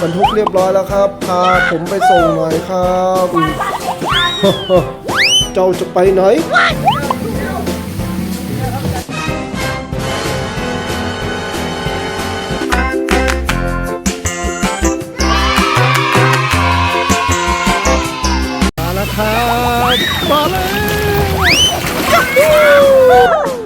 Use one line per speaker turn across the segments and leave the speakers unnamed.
บรรทุกเรียบร้อยแล้วครับ พาผมไปส่งหน่อยครับ เจ้าจะไปไหน มาแล้วครับ มาแล้ว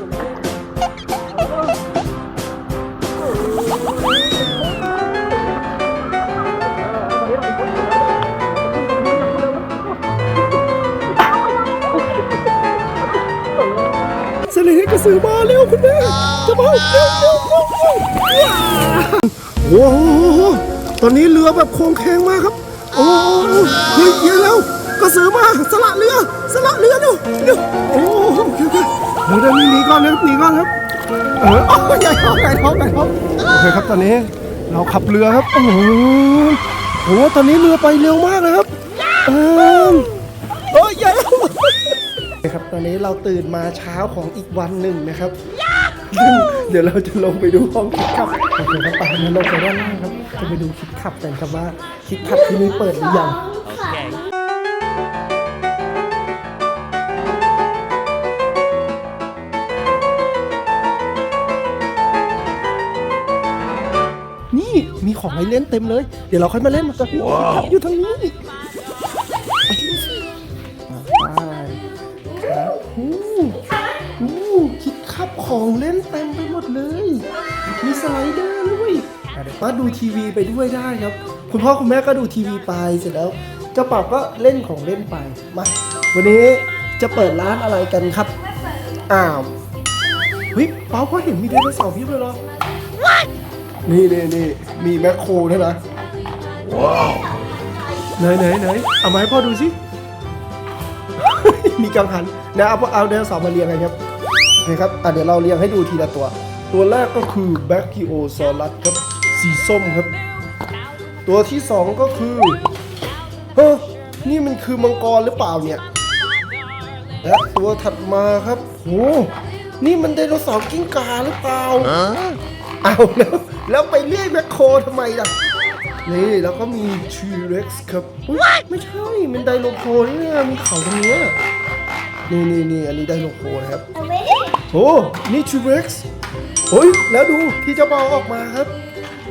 สน่ห์กระสือมาเร็วคุณแม่จะมาเร็วเร็วเร็วเร็วโอ้โหตอนนี้เรือแบบโค้งแข็งมากครับ โอ้โหเฮ้ยเย็นแล้วกระสือมาสละเรือสละเรือเร็วเร็วโอ้โหโอเคโอเคเดี๋ยวเดี๋ยวหนีก่อนนะครับหนีก่อนครับเออโอ้ยใหญ่ท้องใหญ่ท้องใหญ่ท้องโอเคครับตอนนี้เราขับเรือครับโอ้โหโอ้โหตอนนี้เรือไปเร็วมากเลยครับเออโอ้ยใหญ่ ครับตอนนี้เราตื่นมาเช้าของอีกวันหนึ่งนะครับซึ่งเดี๋ยวเราจะลงไปดูห้องคิดขับโอเคครับไปงั้นลงไปด้านล่างครับ จะไปดูคิดขับกันครับว่าคิดขับที่นี่เปิดหรือยัง นี่มีของให้เล่นเต็มเลย เดี๋ยวเราค่อยมาเล่นมันกันครับอยู่ทางนี้ ครับอู้อู้คิดขับของเล่นเต็มไปหมดเลย มีสไลเดอร์ด้วยเดี๋ยวป้าดูทีวีไปด้วยได้ครับ คุณพ่อคุณแม่ก็ดูทีวีไปเสร็จแล้วเจ้าเป่าก็เล่นของเล่นไป มา วันนี้จะเปิดร้านอะไรกันครับ อ้าวเฮ้ยเปาก็เห็นมีไดโนเสาร์พียบเลยเหรอนี่นี่นี่มีแมคโครด้วยนะว้าวไหนไหนไหนเอามาให้พ่อดูสิ มีกังหันนะเอาเอาไดโนเสาร์มาเรียงกันครับโอเครับอะเดี๋ยวเราเรียงให้ดูทีละตัว ตัวแรกก็คือแบคคิโอซอรัสครับสีส้มครับ ตัวที่สองก็คือเฮ้นี่มันคือมังกรหรือเปล่าเนี่ยและตัวถัดมาครับโหนี่มันไดโนเสาร์กิ้งก่าหรือเปล่าเอาแล้วแล้วไปเรียกแมคโครทำไมล่ะนี่แล้วก็มีทีเร็กซ์ครับไม่ใช่ มันไดโนโคเนี่ยมีเขาตรงเนี้ย นี่นี่นี่อันนี้ไดโนโคนะครับโอ้นี่ทีเร็กซ์โอ้ย แล้วดูที่เจะเบาออกมาครับ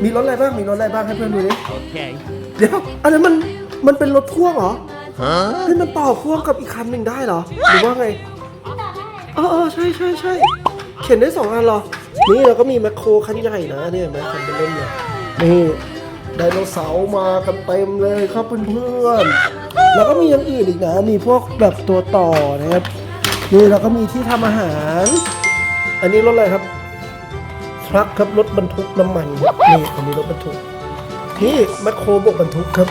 มีรถอะไรบ้าง มีรถอะไรบ้างให้เพื่อนดูดิ
Okay.
เดี๋ยว อันนั้นมัน มันเป็นรถพ่วงเหรอเฮ้ยมันต่อพ่วงกับอีกคันหนึ่งได้เหรอ หรือว่าไงเออเออใช่ใช่ใช่เข็นได้สองอันเหรอ นี่เราก็มีแมคโครคันใหญ่นะเนี่ยแมคคันเป็นเล่นเนี่ยนี่ ไดโนเสาร์มากันเต็มเลยครับเพื่อนๆแล้วก็มีอย่างอื่นอีกนะ มีพวกแบบตัวต่อนะครับ นี่เราก็มีที่ทำอาหาร อันนี้รถอะไรครับทรัคครับรถบรรทุกน้ำมันครับนี่อันนี้รถบรรทุกนี่แมคโครบกบรรทุกครับ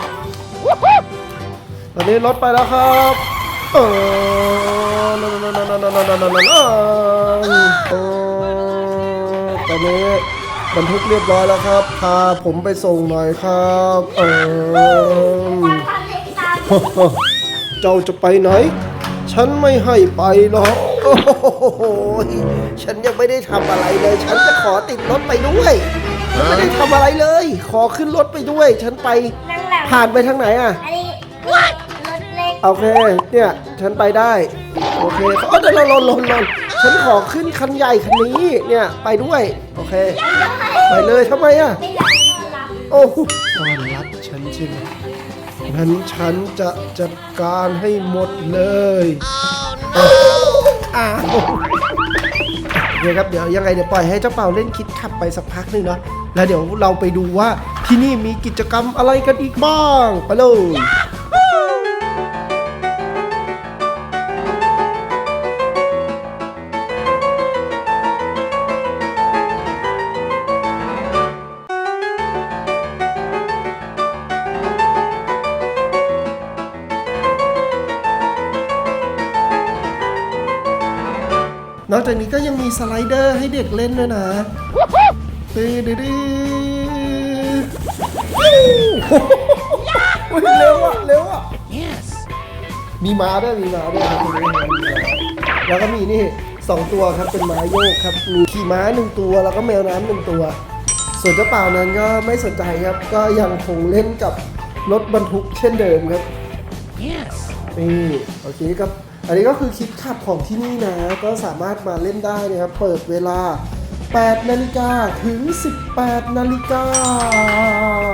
ตอนนี้รถไปแล้วครับเออนั่นนั่นนั่นนั่นนั่นนั่นนั่นนั่นเออตอนนี้ บรรทุกเรียบร้อยแล้วครับพาผมไปส่งหน่อยครับ เออเจ้าจะไปไหน ฉันไม่ให้ไปหรอกโอ้โหฉันยังไม่ได้ทำอะไรเลย ฉันจะขอติดรถไปด้วยไม่ได้ทำอะไรเลย ขอขึ้นรถไปด้วย ฉันไป
นั่งหลัง
ผ่านไปทางไหนอะ
อันนี้รถเล็ก
โอเค เนี่ย ฉันไปได้ โอเคเออเดี๋ยวเราลนลนลน ฉันขอขึ้นคันใหญ่คันนี้เนี่ยไปด้วย โอเค ไปเลยทำไมอะ
ไม่อยากต้อนรับ
โอ้โหตอนรับฉันใช่ไหมงั้นฉันจะจัดการให้หมดเลยอ้าวเดี๋ยวครับเดี๋ยวยังไงเดี๋ยวปล่อยให้เจ้าเป่าเล่นคิดขับไปสักพักหนึ่งเนาะแล้วเดี๋ยวเราไปดูว่าที่นี่มีกิจกรรมอะไรกันอีกบ้าง ไปเลย นอกจากนี้ก็ยังมีสไลเดอร์ให้เด็กเล่นด้วยนะตีดีดีโอ้ยเร็วอะเร็วอะ
Yes.
มีม้าด้วยมีม้าด้วยครับมีม้าด้วยแล้วก็มีนี่สองตัวครับเป็นม้าโยกครับมีขี่ม้าหนึ่งตัวแล้วก็แมวน้ำหนึ่งตัวสส่วนเจ้าเปล่านั้นก็ไม่สนใจครับ ก็ยังคงเล่นกับรถบรรทุกเช่นเดิมครับนี่โอเคครับ อันนี้ก็คือคลิปขับของที่นี่นะ ก็สามารถมาเล่นได้นะครับ เปิดเวลา 8 นาฬิกาถึง 18 นาฬิกา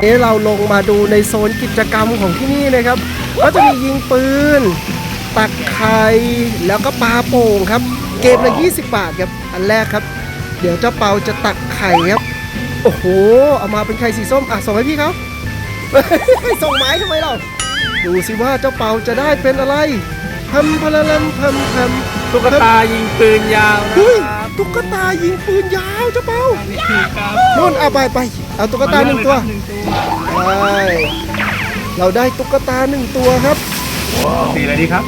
เอ๊เราลงมาดูในโซนกิจกรรมของที่นี่นะครับ ก็จะมียิงปืน ตักไข่แล้วก็ปลาโป่งครับ เกมละ 20 บาทครับ อันแรกครับ เดี๋ยวเจ้าเปาจะตักไข่ครับ โอ้โห เอามาเป็นไข่สีส้ม อะ ส่งให้พี่เขาส่งไม้ทำไมเรา ดูสิว่าเจ้าเปาจะได้เป็นอะไร พัมพะละลำพัมพัม
ตุ๊กตายิงปืนยาวนะ
เฮ้ย
ครับ
ตุ๊กตายิงปืนยาวเจ้าเปา
นี่คือครับ
นู่นเอาไปไปเอาตุ๊กตาหนึ่งตัว
หนึ่งตัว
ใช่เราได้ตุ๊กตาหนึ่งตัวครับ
สีอะไรดีครับ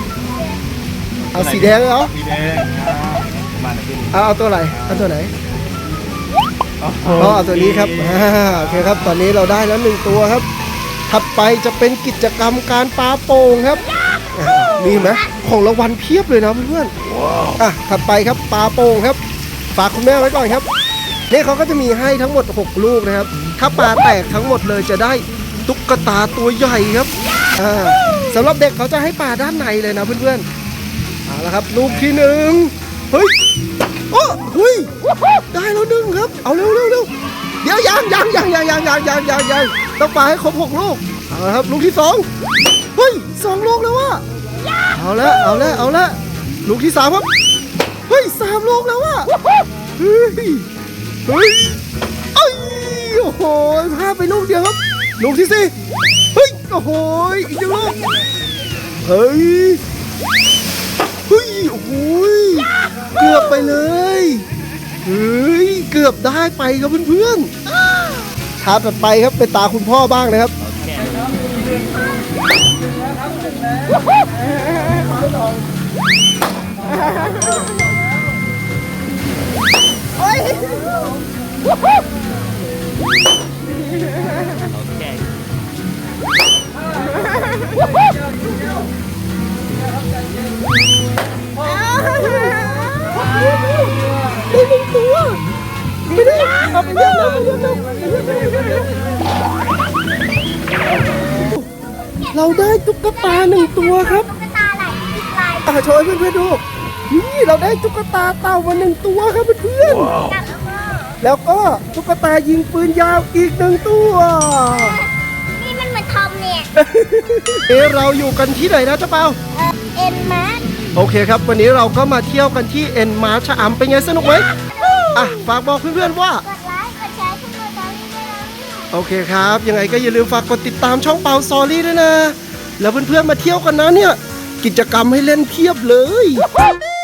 เอาสีแดงเลยเหรอ
สีแดงครับมาหน่อยพี่
เอาเอาตัวไหนเอาตัวไหน
โอ้โห
อ๋อเอาตัวนี้ครับอ่าโอเคครับ ตอนนี้เราได้แล้วหนึ่งตัวครับ ถัดไปจะเป็นกิจกรรมการปาโป่งครับ อะมีไหมของรางวัลเพียบเลยนะเพื่อนๆอะถัดไปครับปาโป่งครับ ฝากคุณแม่ไว้ก่อนครับนี่เขาก็จะมีให้ทั้งหมด 6 ลูกนะครับ ถ้าปลาแตกทั้งหมดเลยจะได้ตุ๊กตาตัวใหญ่ครับอ่าสำหรับเด็กเขาจะให้ปลาด้านในเลยนะเพื่อนๆเอาละครับ ลูกที่หนึ่งเฮ้ยโอ้เฮ้ยได้แล้วหนึ่งครับ เอาเร็วเร็วเร็ว เดี๋ยวยังยังยังยังยังยังยังยังยังต้องปาให้ครบหกลูกเอาละครับลูกที่สองเฮ้ยสองลูกแล้วว่ะเอาละเอาละเอาละลูกที่สามครับเฮ้ยสามลูกแล้วอะเฮ้ยเฮ้ยเอ้ยโอ้โหพลาดไปลูกเดียวครับ ลูกที่สี่เฮ้ยโอ้โหอีกหนึ่งลูกเฮ้ยเฮ้ยโอ้โหเกือบไปเลย เฮ้ย เกือบได้ไปครับเพื่อนๆชาร์จถัดไปครับเป็นตาคุณพ่อบ้างนะครับได้ห เราได้ตุ๊กตาหนึ่งตัวครับ
ตุ๊กตาไหลอีกลาย
อ่าโชว์ให้เพื่อนๆดู นี่เราได้ตุ๊กตาเต่ามาหนึ่งตัวครับเพื่อน
แล้วก็
ๆแล้วก็ตุ๊กตายิงปืนยาวอีกหนึ่งตัว
นี่มันเหมือนทอมเนี่ย
เอะเราอยู่กันที่ไหนนะเจ้าเปา
เอ็นมาร์
โอเคครับ วันนี้เราก็มาเที่ยวกันที่เอ็นมาร์ชะอำเป็นไงสนุกไหม อะฝากบอกเพื่อนๆว่า
กดไลค์กดแชร์ขึ้นมาตอนนี้ด้วยนะ
โอเคครับ ยังไงก็อย่าลืมฝากกดติดตามช่องเปาซอรี่ด้วยนะ แล้วเพื่อนๆมาเที่ยวกันนะเนี่ย กิจกรรมให้เล่นเพียบเลย
Woohoo!